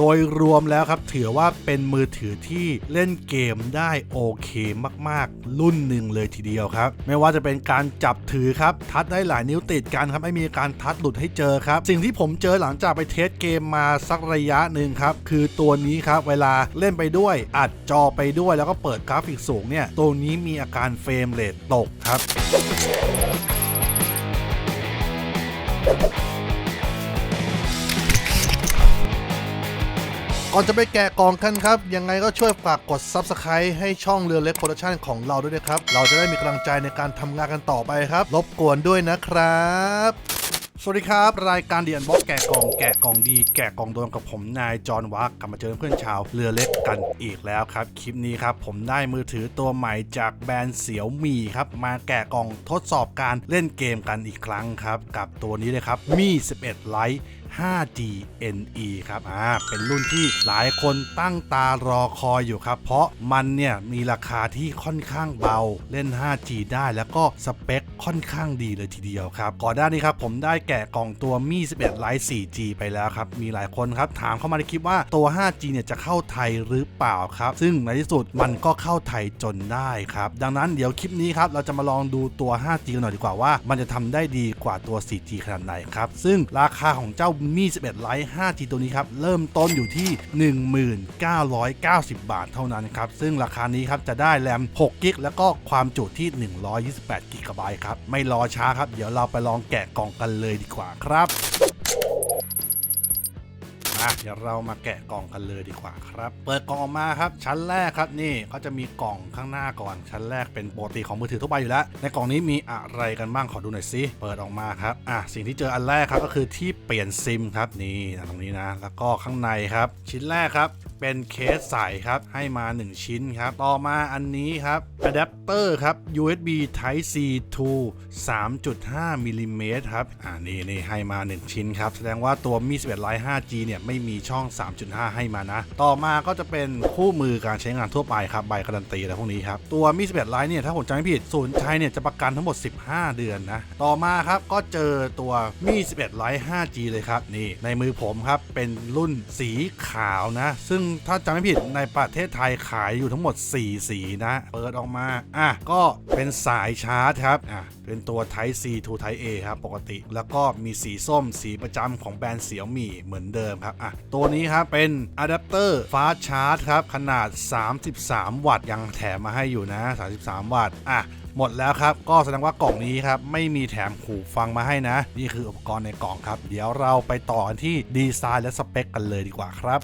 โดยรวมแล้วครับถือว่าเป็นมือถือที่เล่นเกมได้โอเคมากๆ รุ่นหนึ่งเลยทีเดียวครับ ไม่ว่าจะเป็นการจับถือครับ ทัดได้หลายนิ้วติดกันครับไม่มีการทัดหลุดให้เจอครับ สิ่งที่ผมเจอหลังจากไปเทสเกมมาสักระยะหนึ่งครับ คือตัวนี้ครับเวลาเล่นไปด้วย อัดจอไปด้วยแล้วก็เปิดกราฟิกสูงเนี่ยตัวนี้มีอาการเฟรมเรทตกครับ ก่อนจะไปแกะกล่องกันครับ ยังไงก็ช่วยฝากกด Subscribe ให้ช่องเรือเล็กโปรดักชันของเราด้วยนะครับ เราจะได้มีกำลังใจในการทำงานกันต่อไปครับ รบกวนด้วยนะครับสวัสดีครับ รายการเดียนบล็อกแกะกล่องแกะกล่องดี แกะกล่องโดนกับผมนายจอห์นวักกลับมาเจอเพื่อนชาวเรือเล็กกันอีกแล้วครับ คลิปนี้ครับ ผมได้มือถือตัวใหม่จากแบรนด์เสี่ยวมีครับ มาแกะกล่องทดสอบการเล่นเกมกันอีกครั้งครับ กับตัวนี้เลยครับมี 11 Lite 5G NE ครับอ่าเป็นรุ่นที่หลายคนตั้งตารอคอยอยู่ครับ เพราะมันเนี่ยมีราคาที่ค่อนข้างเบาเล่น 5G ได้แล้วก็สเปคค่อนข้างดีเลยทีเดียวครับก่อนหน้านี้ครับผมได้แกะกล่องตัวมี11 Lite 4G ไปแล้วครับ มีหลายคนครับถามเข้ามาในคลิปว่าตัว 5G เนี่ยจะเข้าไทยหรือเปล่าครับ ซึ่งในที่สุดมันก็เข้าไทยจนได้ครับ ดังนั้นเดี๋ยวคลิปนี้ครับเราจะมาลองดูตัว 5G กันหน่อยดีกว่าว่า มันจะทำได้ดีกว่าตัว 4G ขนาดไหนครับ ซึ่งราคาของเจ้ามี11 Lite 5G ตัวนี้ครับ เริ่มต้นอยู่ที่ 1990 บาทเท่านั้นครับ ซึ่งราคานี้ครับจะได้แรม6กิกแล้วก็ความจุที่ 128กิกะไบต์ครับ ไม่รอช้าครับ เดี๋ยวเราไปลองแกะกล่องกันเลยดีกว่าครับ อะเดี๋ยวเรามาแกะกล่องกันเลยดีกว่าครับ เปิดกล่องออกมาครับ ชั้นแรกครับนี่ก็จะมีกล่องข้างหน้าก่อน ชั้นแรกเป็นปกติของมือถือทั่วไปอยู่แล้ว ในกล่องนี้มีอะไรกันบ้างขอดูหน่อยสิเปิดออกมาครับอะสิ่งที่เจออันแรกครับก็คือที่เปลี่ยนซิมครับนี่ตรงนี้นะ แล้วก็ข้างในครับ ชิ้นแรกครับ เป็นเคสใสครับให้มา 1 ชิ้นครับ ต่อมาอันนี้ครับอะแดปเตอร์ครับ USB Type C to 3.5มิลลิเมตรครับ อ่านี่นี่ให้มา 1 ชิ้นครับ แสดงว่าตัวมี11 Lite 5G เนี่ยไม่มีช่อง 3.5 ให้มานะ ต่อมาก็จะเป็นคู่มือการใช้งานทั่วไปครับ ใบการันตีอะไรพวกนี้ครับ ตัวมี11 Lite เนี่ยถ้าผมจำไม่ผิดศูนย์ไทยเนี่ยจะประกันทั้งหมด 15 เดือนนะ ต่อมาครับก็เจอตัวมี11 Lite 5G เลยครับนี่ในมือผมครับเป็นรุ่นสีขาวนะ ซึ่งถ้าจำไม่ผิดในประเทศไทยขายอยู่ทั้งหมด 4 สีนะ เปิดออกมา อะ ก็เป็นสายชาร์จครับ อะ เป็นตัว Type C to Type A ครับ ปกติ แล้วก็มีสีส้มสีประจำของแบรนด์เสี่ยวมี่เหมือนเดิมครับ อะ ตัวนี้ครับ เป็นอะแดปเตอร์ฟ้าชาร์จครับ ขนาด 33 วัตต์ยังแถมมาให้อยู่นะ 33 วัตต์ อะหมดแล้วครับ ก็แสดงว่ากล่องนี้ครับ ไม่มีแถมหูฟังมาให้นะ นี่คืออุปกรณ์ในกล่องครับ เดี๋ยวเราไปต่อกันที่ดีไซน์และสเปคกันเลยดีกว่าครับ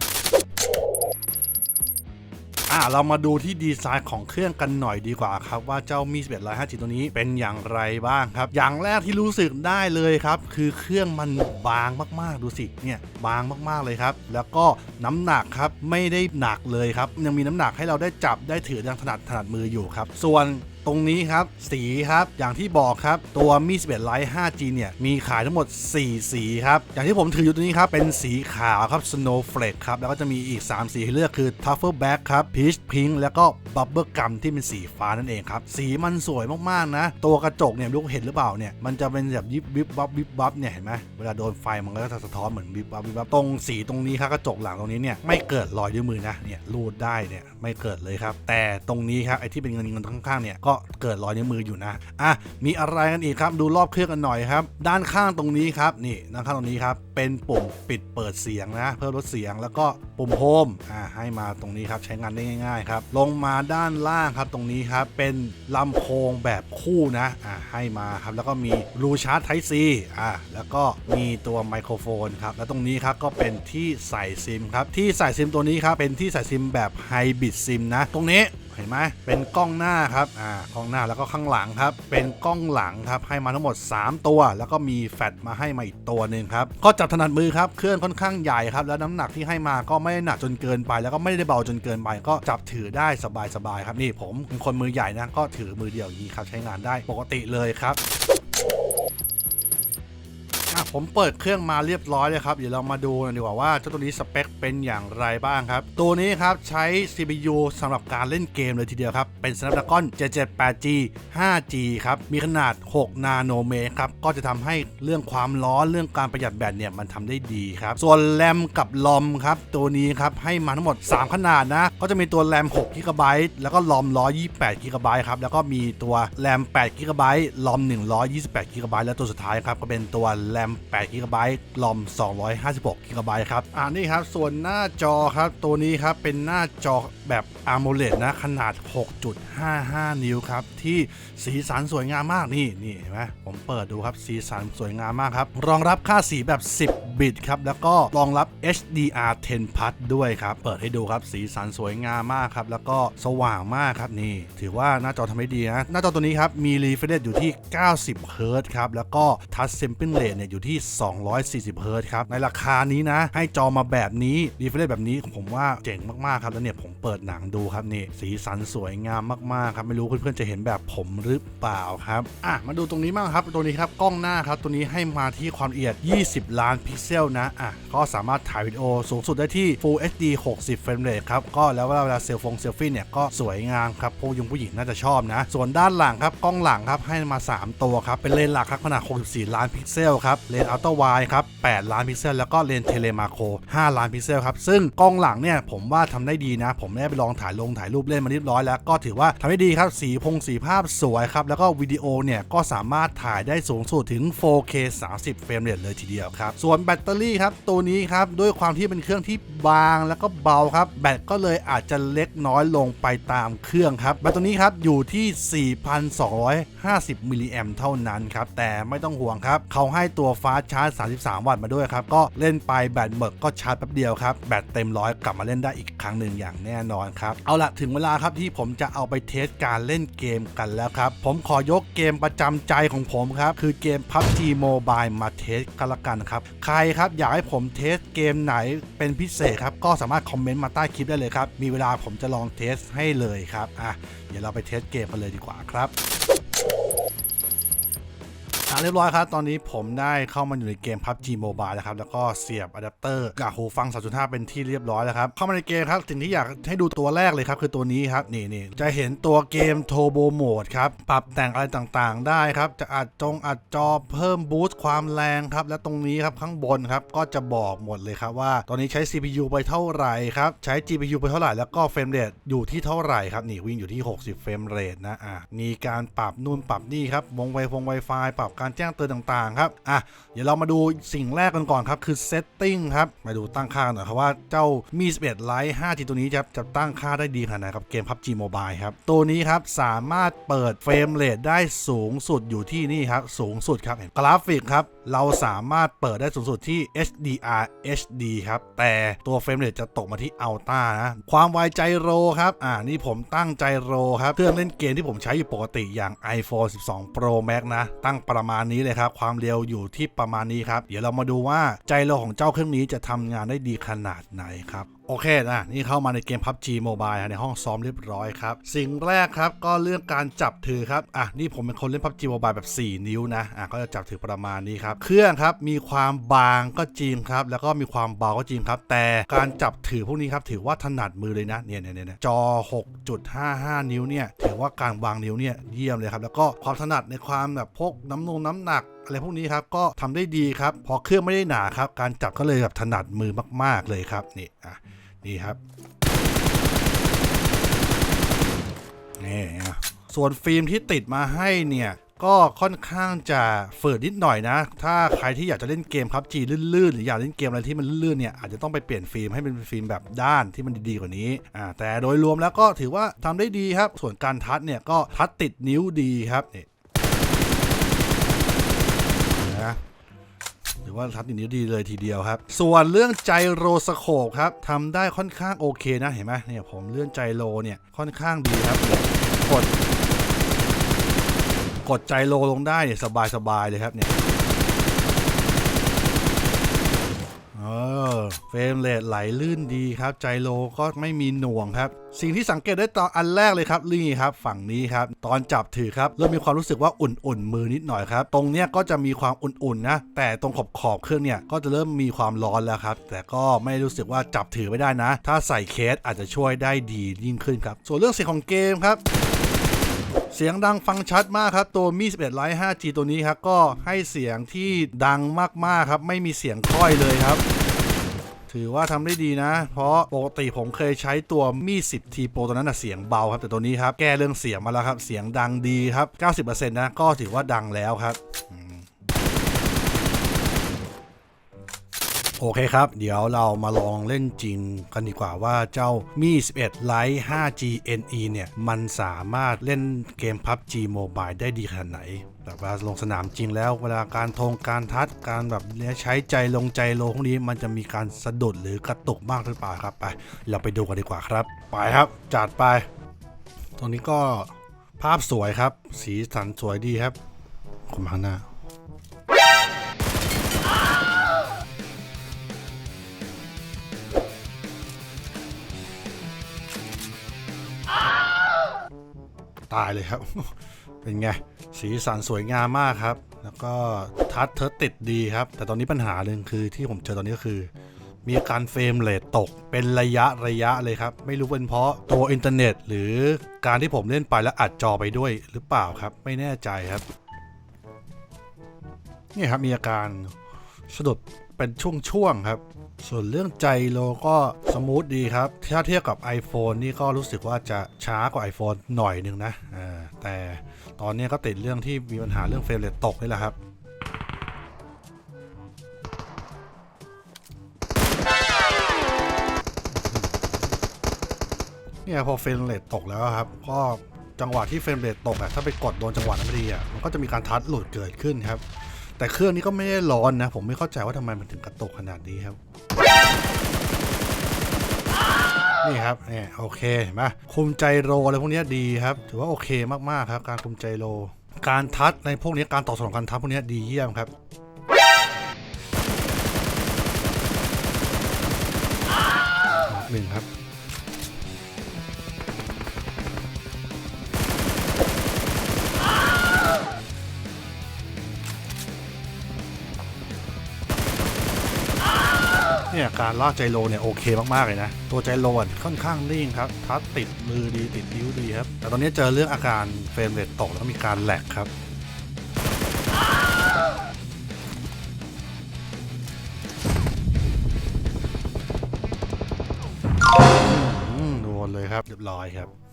อะเรามาดูที่ดีไซน์ของเครื่องกันหน่อยดีกว่าครับ ว่าเจ้ามี1150ตัวนี้เป็นอย่างไรบ้างครับ อย่างแรกที่รู้สึกได้เลยครับ คือเครื่องมันบางมากๆดูสิเนี่ยบางมากๆเลยครับ แล้วก็น้ำหนักครับไม่ได้หนักเลยครับยังมีน้ำหนักให้เราได้จับได้ถืออย่างถนัดถนัดมืออยู่ครับ ส่วน ตรงนี้ครับ สีครับ อย่างที่บอกครับ ตัวมี11 Lite 5G เนี่ย มีขายทั้งหมด 4 สีครับ อย่างที่ผมถืออยู่ตรงนี้ครับ เป็นสีขาวครับ Snowflake ครับ แล้วก็จะมีอีก 3 สีให้เลือกคือ Truffle Black ครับ Peach Pink แล้วก็ Bubble Gum ที่เป็นสีฟ้านั่นเองครับ สีมันสวยมากๆนะ ตัวกระจกเนี่ยลูกเห็นหรือเปล่าเนี่ย มันจะเป็นแบบยิบวิบวับวิบวับเนี่ยเห็นไหมเวลาโดนไฟมันก็จะสะท้อนเหมือนวิบวับวิบวับตรงสีตรงนี้ครับกระจกหลังตรงนี้เนี่ยไม่เกิดรอยด้วยมือนะเนี่ยรูดได้เนี่ยไม่เกิดเลยครับแต่ตรงนี้ครับไอ้ที่เป็นเงินเงินข้างๆเนี่ยก็เกิดรอยนิ้วมืออยู่นะอะมีอะไรกันอีกครับ ดูรอบเครื่องกันหน่อยครับ ด้านข้างตรงนี้ครับนี่ด้านข้างตรงนี้ครับ เป็นปุ่มปิดเปิดเสียงนะเพื่อลดเสียงแล้วก็ปุ่มโฮมอ่าให้มาตรงนี้ครับใช้งานได้ง่ายๆครับลงมาด้านล่างครับตรงนี้ครับเป็นลำโพงแบบคู่นะอ่าให้มาครับแล้วก็มีรูชาร์จไทซีอ่าแล้วก็มีตัวไมโครโฟนครับแล้วตรงนี้ครับก็เป็นที่ใส่ซิมครับที่ใส่ซิมตัวนี้ครับเป็นที่ใส่ซิมแบบไฮบริดซิมนะ ตรงนี้ เห็นไหมเป็นกล้องหน้าครับอ่ากล้องหน้าแล้วก็ข้างหลังครับ เป็นกล้องหลังครับให้มาทั้งหมด 3 ตัว แล้วก็มีแฟลชมาให้มาอีกตัวหนึ่งครับก็จับถนัดมือครับเครื่องค่อนข้างใหญ่ครับแล้วน้ำหนักที่ให้มาก็ไม่หนักจนเกินไป แล้วก็ไม่ได้เบาจนเกินไป ก็จับถือได้สบายๆครับนี่ผมเป็นคนมือใหญ่นะก็ถือมือเดียวอย่างนี้ครับใช้งานได้ปกติเลยครับ ผมเปิดเครื่องมาเรียบร้อยเลยครับ เดี๋ยวเรามาดูกันดีกว่าว่าเจ้าตัวนี้สเปคเป็นอย่างไรบ้างครับ ตัวนี้ครับใช้ CPU สำหรับการเล่นเกมเลยทีเดียวครับ เป็น Snapdragon 778G 5G ครับ มีขนาด 6 นาโนเมตรครับ ก็จะทำให้เรื่องความร้อนเรื่องการประหยัดแบตเนี่ยมันทำได้ดีครับ ส่วนแรมกับลอมครับ ตัวนี้ครับให้มาทั้งหมด 3 ขนาดนะ ก็จะมีตัวแรม6 g b แล้วก็ลอม 128 g b ครับ แล้วก็มีตัวแรม8 g b ลอม 128 g b แล้วตัวสุดท้ายครับก็เป็นตัวแรม8 g b ลอม 256 g b ครับ อ่านี่ครับ ส่วนหน้าจอครับ ตัวนี้ครับ เป็นหน้าจอแบบ AMOLED นะ ขนาด 6.55 นิ้วครับ ที่สีสันสวยงามมาก นี่นี่เห็นไหมผมเปิดดูครับ สีสันสวยงามมากครับ รองรับค่าสีแบบ 10 บิตครับ แล้วก็รองรับ HDR 10 plus ด้วยครับ เปิดให้ดูครับ สีสันสวยงามมากครับ แล้วก็สว่างมากครับนี่ ถือว่าหน้าจอทำได้ดีนะ หน้าจอตัวนี้ครับ มี refresh อยู่ที่ 90เฮิรต์ครับ แล้วก็ touch sampling rate เนี่ยอยู่ที่ 240เฮิรต์ครับ ในราคานี้นะ ให้จอมาแบบนี้ refresh แบบนี้ผมว่าเจ๋งมากๆครับ แล้วเนี่ยผมเปิดหนังดูครับนี่ สีสันสวยงามมากๆครับไม่รู้เพื่อนๆจะเห็นแบบผมหรือเปล่าครับอะมาดูตรงนี้บ้างครับตัวนี้ครับกล้องหน้าครับตัวนี้ให้มาที่ความละเอียด 20 ล้านพิกเซลนะอะก็สามารถถ่ายวิดีโอสูงสุดได้ที่ Full HD 60 เฟรมเรทครับ ก็แล้วเวลาเซลฟงเซลฟี่เนี่ยก็สวยงามครับผู้ยงผู้หญิงน่าจะชอบนะ ส่วนด้านหลังครับกล้องหลังครับให้มา 3 ตัวครับ เป็นเลนส์หลักครับขนาด 64 ล้านพิกเซลครับเลนส์อัลตร้าไวครับ 8 ล้านพิกเซล แล้วก็เลนส์เทเลมาโค 5 ล้านพิกเซลครับซึ่งกล้องหลังเนี่ยผมว่าทำได้ดีนะ ผมได้ไปลองถ่ายลงถ่ายรูปเล่นมาเรียบร้อยแล้วก็ถือว่าทำได้ดีครับสีพงสีภาพสวยครับแล้วก็วิดีโอเนี่ยก็สามารถถ่ายได้สูงสุดถึง 4K 30 เฟรมเรทเลยทีเดียวครับส่วนแบตเตอรี่ครับตัวนี้ครับด้วยความที่เป็นเครื่องที่บางแล้วก็เบาครับ แบตก็เลยอาจจะเล็กน้อยลงไปตามเครื่องครับแบตตัวนี้ครับอยู่ที่ 4,250 มิลลิแอมเท่านั้นครับแต่ไม่ต้องห่วงครับเขาให้ตัวฟ้าชาร์จ 33 วัตต์มาด้วยครับก็เล่นไปแบตหมดก็ชาร์จแป๊บเดียวครับแบตเต็มร้อยกลับมาเล่นได้อีกครั้งหนึ่งอย่างแน่นอนครับเอาละถึงเวลาครับที่ผมจะเอาไปเทสการเล่นเกมกันแล้วครับผมขอยกเกมประจำใจของผมครับคือเกม PUBG Mobile มาเทสกันละกันครับใครครับ อยากให้ผมเทสเกมไหนเป็นพิเศษครับ ก็สามารถคอมเมนต์มาใต้คลิปได้เลยครับ มีเวลาผมจะลองเทสให้เลยครับ อะ เดี๋ยวเราไปเทสเกมกันเลยดีกว่าครับ อะเรียบร้อยครับ ตอนนี้ผมได้เข้ามาอยู่ในเกม PUBG Mobile แล้วครับ แล้วก็เสียบอะแดปเตอร์กับหูฟัง 3.5 เป็นที่เรียบร้อยแล้วครับ เข้ามาในเกมครับ สิ่งที่อยากให้ดูตัวแรกเลยครับ คือตัวนี้ครับ นี่นี่จะเห็นตัวเกม Turbo Mode ครับ ปรับแต่งอะไรต่างๆ ได้ครับ จะอัดจงอัดจอเพิ่มบูสต์ความแรงครับ และตรงนี้ครับข้างบนครับ ก็จะบอกหมดเลยครับว่า ตอนนี้ใช้ CPU ไปเท่าไหร่ครับ ใช้ GPU ไปเท่าไหร่ แล้วก็เฟรมเรทอยู่ที่เท่าไหร่ครับ นี่วิ่งอยู่ที่ 60 เฟรมเรทนะ อะ มีการปรับนู่นปรับนี่ครับวงไวฟง Wi-Fi ปรับการแจ้งเตือนต่างๆครับอะเดี๋ยวเรามาดูสิ่งแรกกันก่อนครับ คือ setting ครับมาดูตั้งค่าหน่อยครับว่าเจ้ามี11 Lite 5G ตัวนี้จะจะตั้งค่าได้ดีขนาดไหนครับเกม PUBG Mobile ครับ ตัวนี้ครับสามารถเปิดเฟรมเรทได้สูงสุดอยู่ที่นี่ครับสูงสุดครับเห็นกราฟิกครับเราสามารถเปิดได้สูงสุดที่ HDR HD ครับ แต่ตัวเฟรมเรทจะตกมาที่ Ultra นะความไวใจโรครับ อ่านี่ผมตั้งใจโรครับเครื่องเล่นเกมที่ผมใช้อยู่ปกติอย่าง iPhone 12 Pro Max นะ ตั้งประมาณนี้เลยครับ ความเร็วอยู่ที่ประมาณนี้ครับ เดี๋ยวเรามาดูว่าใจโรของเจ้าเครื่องนี้จะทำงานได้ดีขนาดไหนครับ โอเคนะนี่เข้ามาในเกม PUBG Mobile ในห้องซ้อมเรียบร้อยครับ สิ่งแรกครับก็เรื่องการจับถือครับ อะ นี่ผมเป็นคนเล่น PUBG Mobile แบบ 4 นิ้วนะ อะ ก็จะจับถือประมาณนี้ครับ เครื่องครับมีความบางก็จริงครับ แล้วก็มีความเบาก็จริงครับ แต่การจับถือพวกนี้ครับ ถือว่าถนัดมือเลยนะ เนี่ยเนี่ยเนี่ยจอ 6.55 นิ้วเนี่ย ถือว่าการวางนิ้วเนี่ยเยี่ยมเลยครับ แล้วก็ความถนัดในความแบบพกน้ำนงน้ำหนัก อะไรพวกนี้ครับก็ทำได้ดีครับ พอเครื่องไม่ได้หนาครับ การจับก็เลยแบบถนัดมือมาก ๆเลยครับนี่อะนี่ครับนี่นะส่วนฟิล์มที่ติดมาให้เนี่ยก็ค่อนข้างจะฝืดนิดหน่อยนะ ถ้าใครที่อยากจะเล่นเกมพับจีลื่นๆ หรืออยากเล่นเกมอะไรที่มันลื่นๆ เนี่ยอาจจะต้องไปเปลี่ยนฟิล์มให้เป็นฟิล์มแบบด้านที่มันดีๆ กว่านี้ อ่า แต่โดยรวมแล้วก็ถือว่าทำได้ดีครับ ส่วนการทัดเนี่ยก็ทัดติดนิ้วดีครับนี่นะ หรื อว่าทัดติดนิ้วดีเลยทีเดียวครับ ส่วนเรื่องใจโรสโคปครับทำได้ค่อนข้างโอเคนะเห็นไหมเนี่ยผมเลื่อนใจโรเนี่ยค่อนข้างดีครับ กด กดใจโรลงได้เนี่ยสบายสบายๆเลยครับเนี่ยเออ เฟรมเรทไหลลื่นดีครับใจโลก็ไม่มีหน่วงครับ สิ่งที่สังเกตได้ตอนอันแรกเลยครับนี่ครับ ฝั่งนี้ครับ ตอนจับถือครับเริ่มมีความรู้สึกว่าอุ่นๆมือนิดหน่อยครับ ตรงเนี้ยก็จะมีความอุ่นๆนะ แต่ตรงขอบขอบเครื่องเนี่ยก็จะเริ่มมีความร้อนแล้วครับ แต่ก็ไม่รู้สึกว่าจับถือไม่ได้นะ ถ้าใส่เคสอาจจะช่วยได้ดียิ่งขึ้นครับ ส่วนเรื่องเสียงของเกมครับเสียงดังฟังชัดมากครับ ตัวมี11 Lite 5G ตัวนี้ครับ ก็ให้เสียงที่ดังมากๆครับ ไม่มีเสียงค่อยเลยครับ ถือว่าทำได้ดีนะ เพราะปกติผมเคยใช้ตัวมี 10T Pro ตัวนั้นนะเสียงเบาครับ แต่ตัวนี้ครับ แก้เรื่องเสียงมาแล้วครับ เสียงดังดีครับ 90%นะ ก็ถือว่าดังแล้วครับ โอเคครับ เดี๋ยวเรามาลองเล่นจริงกันดีกว่าว่าเจ้ามี 11 Lite 5G NE เนี่ย มันสามารถเล่นเกม PUBG Mobile ได้ดีขนาดไหนแบบว่าลงสนามจริงแล้วเวลาการทงการทัดการแบบเนี้ยใช้ใจลงใจโลพวกนี้มันจะมีการสะดุดหรือกระตุกมากหรือเปล่าครับไปเราไปดูกันดีกว่าครับ ไปครับ จัดไป ตรงนี้ก็ภาพสวยครับ สีสันสวยดีครับขมข้างหน้า ตายเลยครับ เป็นไง สีสันสวยงามมากครับ แล้วก็ทัชเธอติดดีครับ แต่ตอนนี้ปัญหาหนึ่งคือที่ผมเจอตอนนี้ก็คือ มีอาการเฟรมเรทตกเป็นระยะระยะเลยครับ ไม่รู้เป็นเพราะตัวอินเทอร์เน็ต หรือการที่ผมเล่นไปแล้วอัดจอไปด้วยหรือเปล่าครับ ไม่แน่ใจครับนี่ครับมีอาการสะดุด เป็นช่วงๆครับ ส่วนเรื่องใจโลก็สมูทดีครับ ถ้าเทียบกับ iPhone นี่ก็รู้สึกว่าจะช้ากว่า iPhone หน่อยนึงนะอ่าแต่ตอนนี้ก็ติดเรื่องที่มีปัญหาเรื่องเฟรมเรทตกนี่แหละครับเนี่ยพอเฟรมเรทตกแล้วครับ ก็จังหวะที่เฟรมเรทตกอะถ้าไปกดโดนจังหวะนั้นพอดีอะมันก็จะมีการทัดหลุดเกิดขึ้นครับ แต่เครื่องนี้ก็ไม่ได้ร้อนนะ ผมไม่เข้าใจว่าทำไมมันถึงกระตกขนาดนี้ครับนี่ครับเนี่ยโอเคเห็นไหมคุมใจโรอะไรพวกนี้ดีครับ ถือว่าโอเคมากๆครับ การคุมใจโรการทัดในพวกนี้การต่อสนองการทัดพวกนี้ดีเยี่ยมครับหนึ่งครับ การลากใจโลเนี่ยโอเคมากๆเลยนะ ตัวใจโลอะค่อนข้างนิ่งครับทัดติดมือดีติดนิ้วดีครับ แต่ตอนนี้เจอเรื่องอาการเฟรมเรทตกแล้วก็มีการแหลกครับโดนเลยครับเรียบร้อยครับ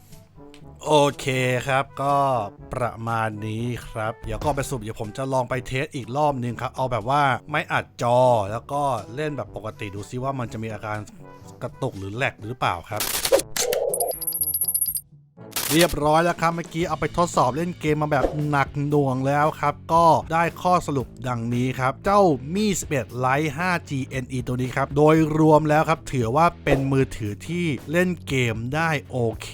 โอเคครับก็ประมาณนี้ครับ เดี๋ยวก็ไปสรุปเดี๋ยวผมจะลองไปเทสอีกรอบนึงครับ เอาแบบว่าไม่อัดจอแล้วก็เล่นแบบปกติดูซิว่ามันจะมีอาการกระตุกหรือแหลกหรือเปล่าครับ เรียบร้อยแล้วครับเมื่อกี้เอาไปทดสอบเล่นเกมมาแบบหนักหน่วงแล้วครับ ก็ได้ข้อสรุปดังนี้ครับ เจ้ามี11 Lite 5G NE ตัวนี้ครับ โดยรวมแล้วครับถือว่าเป็นมือถือที่เล่นเกมได้โอเค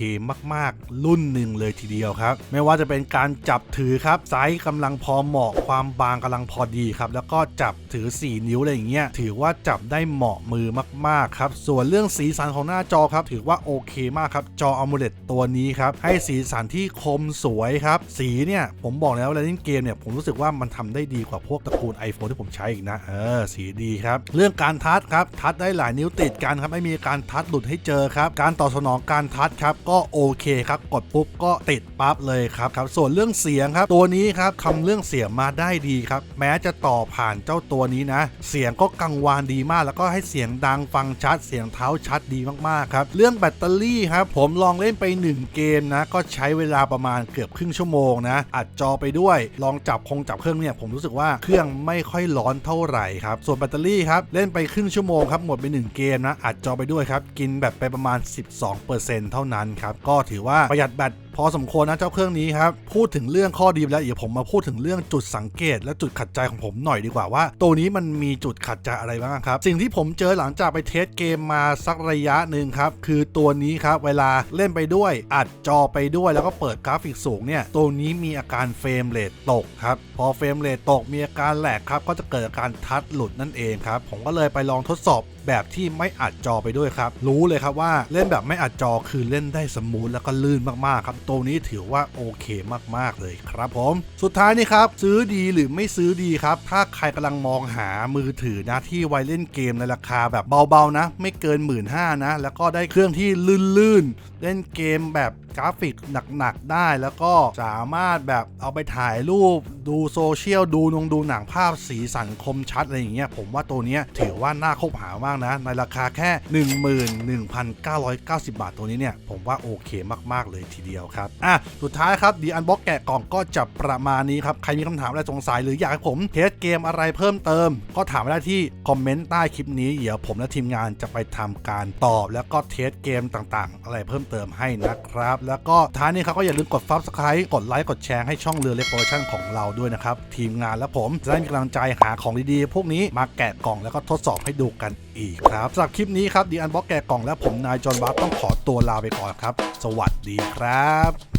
มากๆ รุ่นหนึ่งเลยทีเดียวครับ ไม่ว่าจะเป็นการจับถือครับไซส์กำลังพอเหมาะความบางกำลังพอดีครับ แล้วก็จับถือ 4 นิ้วอะไรอย่างเงี้ยถือว่าจับได้เหมาะมือมากๆครับส่วนเรื่องสีสันของหน้าจอครับถือว่าโอเคมากครับจอ AMOLED ตัวนี้ครับใให้สีสันที่คมสวยครับ สีเนี่ย ผมบอกแล้วเวลาเล่นเกมเนี่ย ผมรู้สึกว่ามันทำได้ดีกว่าพวกตระกูล iPhone ที่ผมใช้อีกนะ เออ สีดีครับ เรื่องการทัชครับ ทัชได้หลายนิ้วติดกันครับ ไม่มีการทัชหลุดให้เจอครับ การตอบสนองการทัชครับ ก็โอเคครับ กดปุ๊บก็ติดปั๊บเลยครับครับ ส่วนเรื่องเสียงครับ ตัวนี้ครับทำเรื่องเสียงมาได้ดีครับ แม้จะต่อผ่านเจ้าตัวนี้นะ เสียงก็กังวานดีมาก แล้วก็ให้เสียงดังฟังชัด เสียงเท้าชัดดีมากๆครับ เรื่องแบตเตอรี่ครับ ผมลองเล่นไป 1 เกมนะก็ใช้เวลาประมาณเกือบครึ่งชั่วโมงนะอัดจอไปด้วยลองจับคงจับเครื่องเนี่ยผมรู้สึกว่าเครื่องไม่ค่อยร้อนเท่าไหร่ครับส่วนแบตเตอรี่ครับเล่นไปครึ่งชั่วโมงครับหมดไป 1 เกมนะอัดจอไปด้วยครับกินแบตไปประมาณ 12%เท่านั้นครับก็ถือว่าประหยัดแบต พอสมควรนะเจ้าเครื่องนี้ครับ พูดถึงเรื่องข้อดีแล้วเดี๋ยวผมมาพูดถึงเรื่องจุดสังเกต และจุดขัดใจของผมหน่อยดีกว่าว่า ตัวนี้มันมีจุดขัดใจอะไรบ้างครับ สิ่งที่ผมเจอหลังจากไปเทสเกมมาสักระยะหนึ่งครับ คือตัวนี้ครับเวลาเล่นไปด้วย อัดจอไปด้วยแล้วก็เปิดกราฟิกสูงเนี่ยตัวนี้มีอาการเฟรมเรทตกครับพอเฟรมเรทตกมีอาการแหลกครับก็จะเกิดอาการทัดหลุดนั่นเองครับผมก็เลยไปลองทดสอบ แบบที่ไม่อัดจอไปด้วยครับ รู้เลยครับว่าเล่นแบบไม่อัดจอคือเล่นได้สมูทแล้วก็ลื่นมากๆครับตัวนี้ถือว่าโอเคมากๆเลยครับผม สุดท้ายนี่ครับ ซื้อดีหรือไม่ซื้อดีครับ ถ้าใครกำลังมองหามือถือนะที่ไวเล่นเกมในราคาแบบเบาๆนะ ไม่เกิน1 5ื่นนะ แล้วก็ได้เครื่องที่ลื่นๆเล่นเกมแบบ กราฟิกหนักๆได้แล้วก็สามารถแบบเอาไปถ่ายรูปดูโซเชียลดูนงดูหนังภาพสีสันคมชัดอะไรอย่างเงี้ยผมว่าตัวเนี้ยถือว่าน่าคบหามากนะ ในราคาแค่ 11,990 บาทตัวนี้เนี่ย ผมว่าโอเคมากๆเลยทีเดียวครับ อะ สุดท้ายครับดีอันบ็อกแกะกล่องก็จะประมาณนี้ครับ ใครมีคำถามอะไรสงสัยหรืออยากให้ผมเทสเกมอะไรเพิ่มเติม ก็ถามได้ที่คอมเมนต์ใต้คลิปนี้ เดี๋ยวผมและทีมงานจะไปทำการตอบ แล้วก็เทสเกมต่างๆ อะไรเพิ่มเติมให้นะครับแล้วก็ท้ายนี้ครับก็อย่าลืมกด subscribe กดไลค์กดแชร์ให้ช่องเรือเล็กโปรชั่นของเราด้วยนะครับ ทีมงานและผมจะได้มีกำลังใจหาของดีๆ พวกนี้มาแกะกล่องแล้วก็ทดสอบให้ดูกันอีกครับสำหรับคลิปนี้ครับดีอันบ็อกแกะกล่องและผมนายจอห์นบัฟต้องขอตัวลาไปก่อนครับ สวัสดีครับ